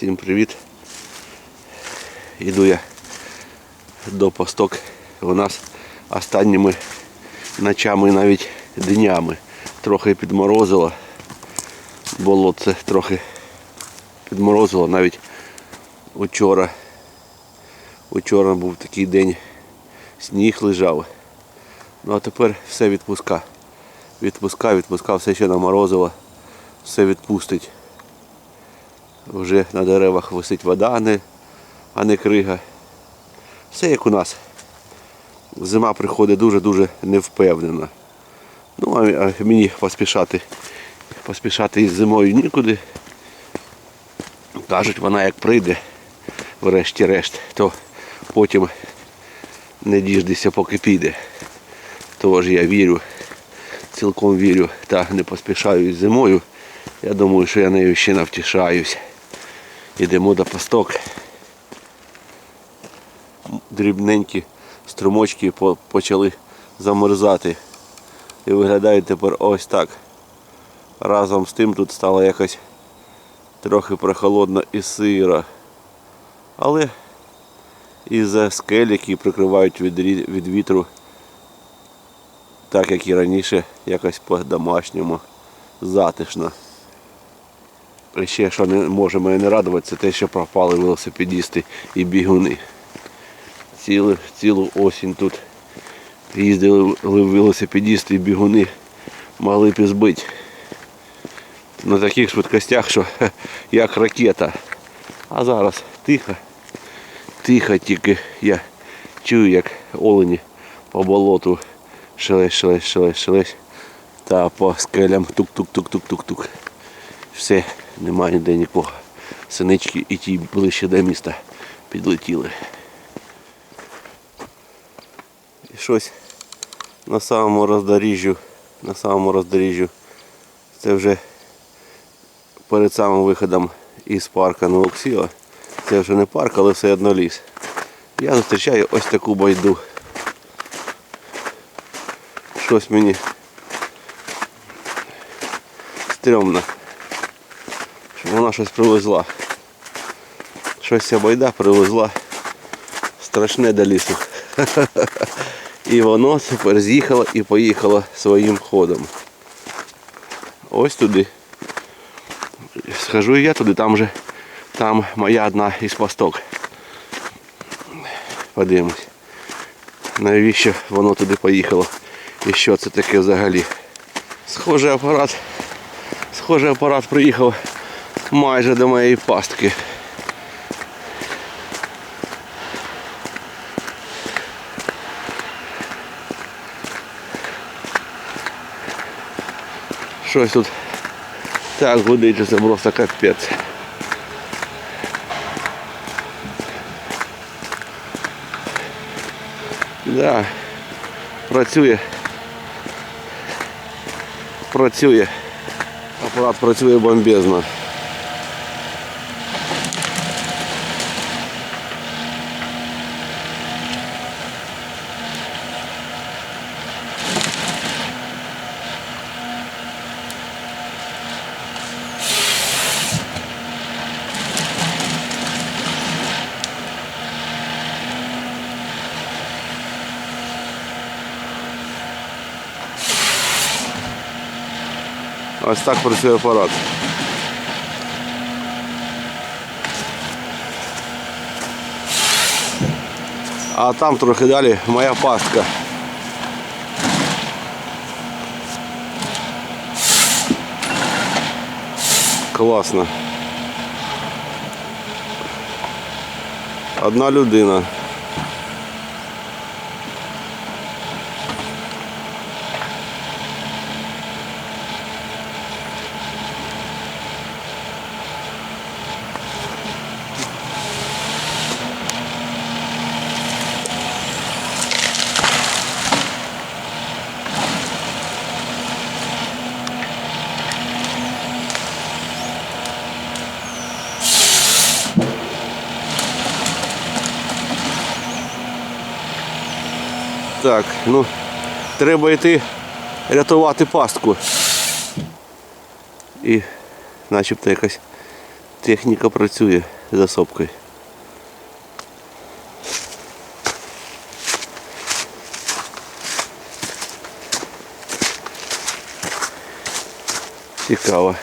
Всім привіт. Іду я до посток. У нас останніми ночами навіть днями трохи підморозило. Болотце трохи підморозило навіть учора. Учора був такий день, сніг лежав. Ну а тепер все відпуска. Відпуска, відпуска, все ще наморозило, все відпустить. Вже на деревах висить вода, а не, а не крига. Все як у нас. Зима приходить дуже-дуже невпевнена. Ну, а мені поспішати, поспішати із зимою нікуди. Кажуть, вона як прийде, врешті-решт, то потім не діждися, поки піде. Тож я вірю, цілком вірю та не поспішаю із зимою. Я думаю, що я нею ще навтішаюсь. Йдемо до пасток. Дрібненькі струмочки почали замерзати. І виглядають тепер ось так. Разом з тим тут стало якось трохи прохолодно і сиро. Але із-за скель, які прикривають від, від вітру, так як і раніше, якось по-домашньому затишно. І ще, що не може мене не радувати, це те, що пропали велосипедісти і бігуни. Цілу, цілу осінь тут їздили велосипедісти і бігуни, могли б і збити. На таких швидкостях, що як ракета. А зараз тихо, тихо, тільки я чую, як олені по болоту шелесь, шелесь, шелесь, шелесь. Та по скелям тук-тук-тук-тук-тук-тук. Все, немає ніде нікого. Синички і ті ближче до міста підлетіли. І щось на самому роздоріжжю, на самому роздоріжжю. Це вже перед самим виходом із парка Новоксіла. Це вже не парк, але все одно ліс. Я зустрічаю ось таку байду. Щось мені стрьомно. Вона щось привезла. Щось ця байда привезла страшне до лісу. І воно тепер з'їхало і поїхало своїм ходом. Ось туди. Схожу я туди, там же там моя одна із пасток. Подивимось. Навіщо воно туди поїхало? І що це таке взагалі? Схожий апарат. Схожий апарат приїхав майже до моєї пастки. Щось тут так гудить, що це просто капець. Да, працює. Працює. Апарат працює бомбезно. Ось так працює апарат. А там трохи далі моя пастка. Класно. Одна людина. Так, ну, треба йти рятувати пастку. І начебто якась Техніка працює за сопкою. Цікаво.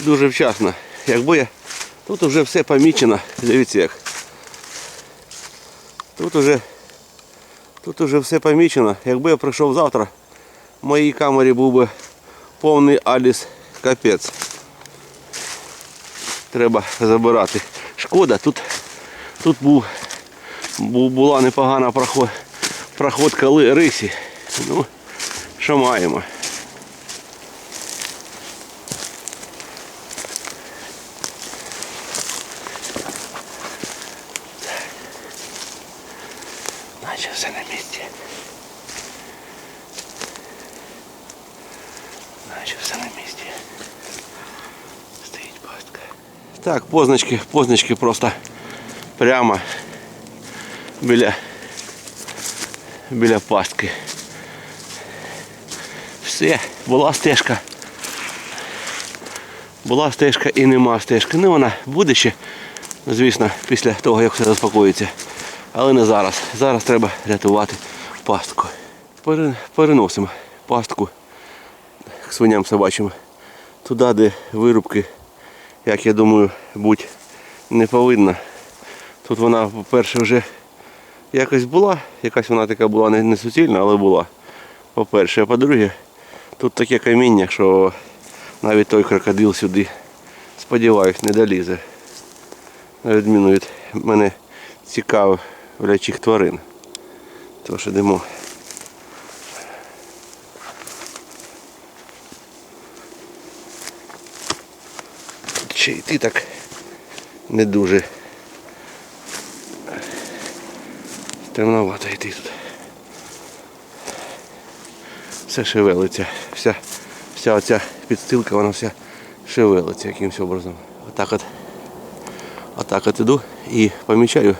Дуже вчасно. Якби я... Тут вже все помічено. Дивіться як. Тут уже, тут уже все помічено. Якби я прийшов завтра, в моїй камері був би повний аліс капець. Треба забирати. Шкода, тут, тут був, була непогана проход, проходка рисі. Ну, що маємо. Наче все на місці. Наче все на місці. Стоїть пастка. Так, позначки, позначки просто прямо біля, біля пастки. Все, була стежка. Була стежка і нема стежки. Ну вона буде ще, звісно, після того, як все заспокоїться. Але не зараз. Зараз треба рятувати пастку. Переносимо пастку к свиням собачим туди, де вирубки, як я думаю, будь не повинна. Тут вона, по-перше, вже якось була, якась вона така була не, суцільна, але була. По-перше, а по-друге, тут таке каміння, що навіть той крокодил сюди, сподіваюсь, не долізе. На відміну від мене цікавлячих тварин. Тож ідемо. Чи йти так не дуже. Темновато йти тут. Все шевелиться. Вся, вся оця підстилка, вона вся шевелиться якимось образом. Отак от. Отак от іду і помічаю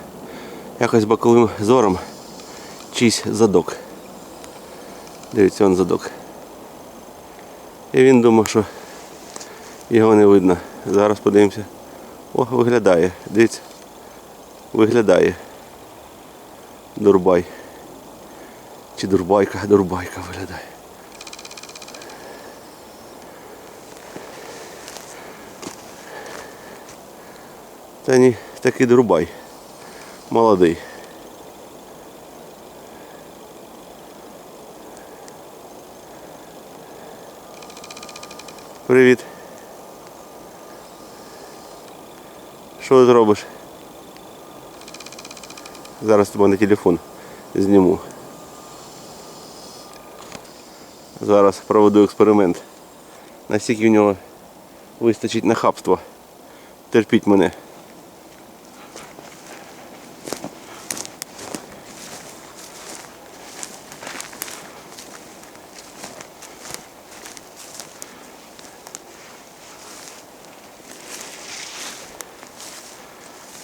якось боковим зором чийсь задок. Дивіться, он задок. І він думав, що його не видно. Зараз подивимося. О, виглядає. Дивіться. Виглядає. Дурбай. Чи дурбайка? Дурбайка виглядає. Та ні, такий дурбай. Молодий. Привіт. Що ти робиш? Зараз тебе на телефон зніму. Зараз проведу експеримент. Наскільки в нього вистачить нахабства. Терпіть мене.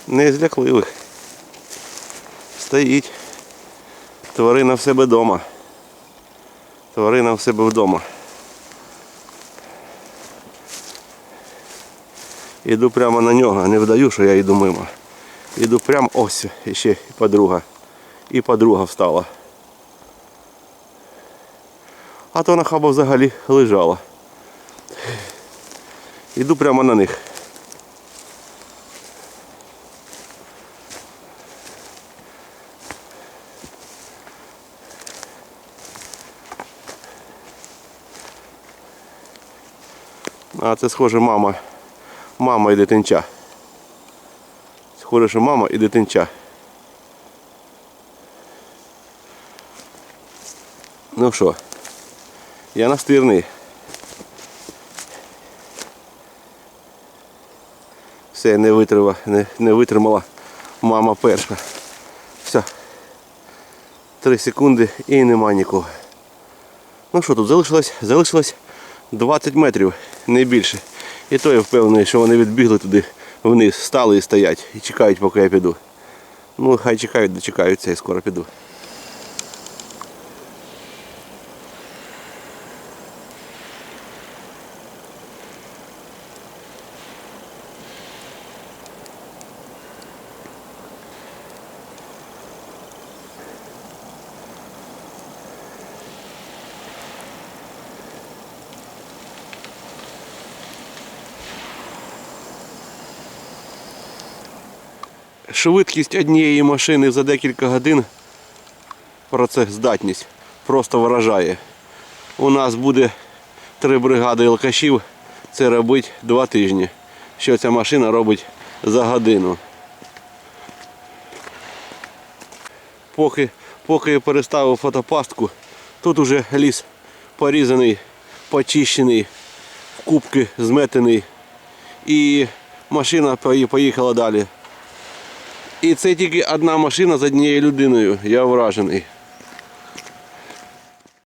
Не з лякливих. Стоїть. Тварина в себе вдома. Тварина в себе вдома. Іду прямо на нього, не вдаю, що я йду мимо. Іду прямо ось ще і подруга. І подруга встала. А то нахаба взагалі лежала. Іду прямо на них. А це схоже мама. Мама і дитинча. Схоже, що мама і дитинча. Ну що, я настирний. Все, не витримала, не, не витримала мама перша. Все. Три секунди і нема нікого. Ну що тут залишилось? Залишилось 20 метрів, не більше. І то я впевнений, що вони відбігли туди вниз, стали і стоять і чекають, поки я піду. Ну, хай чекають, дочекаються і скоро піду. Швидкість однієї машини за декілька годин працездатність просто вражає. У нас буде три бригади алкашів. Це робить два тижні. Що ця машина робить за годину. Поки, поки я переставив фотопастку, тут уже ліс порізаний, почищений, в кубки зметений. І машина поїхала далі. І це тільки одна машина з однією людиною. Я вражений.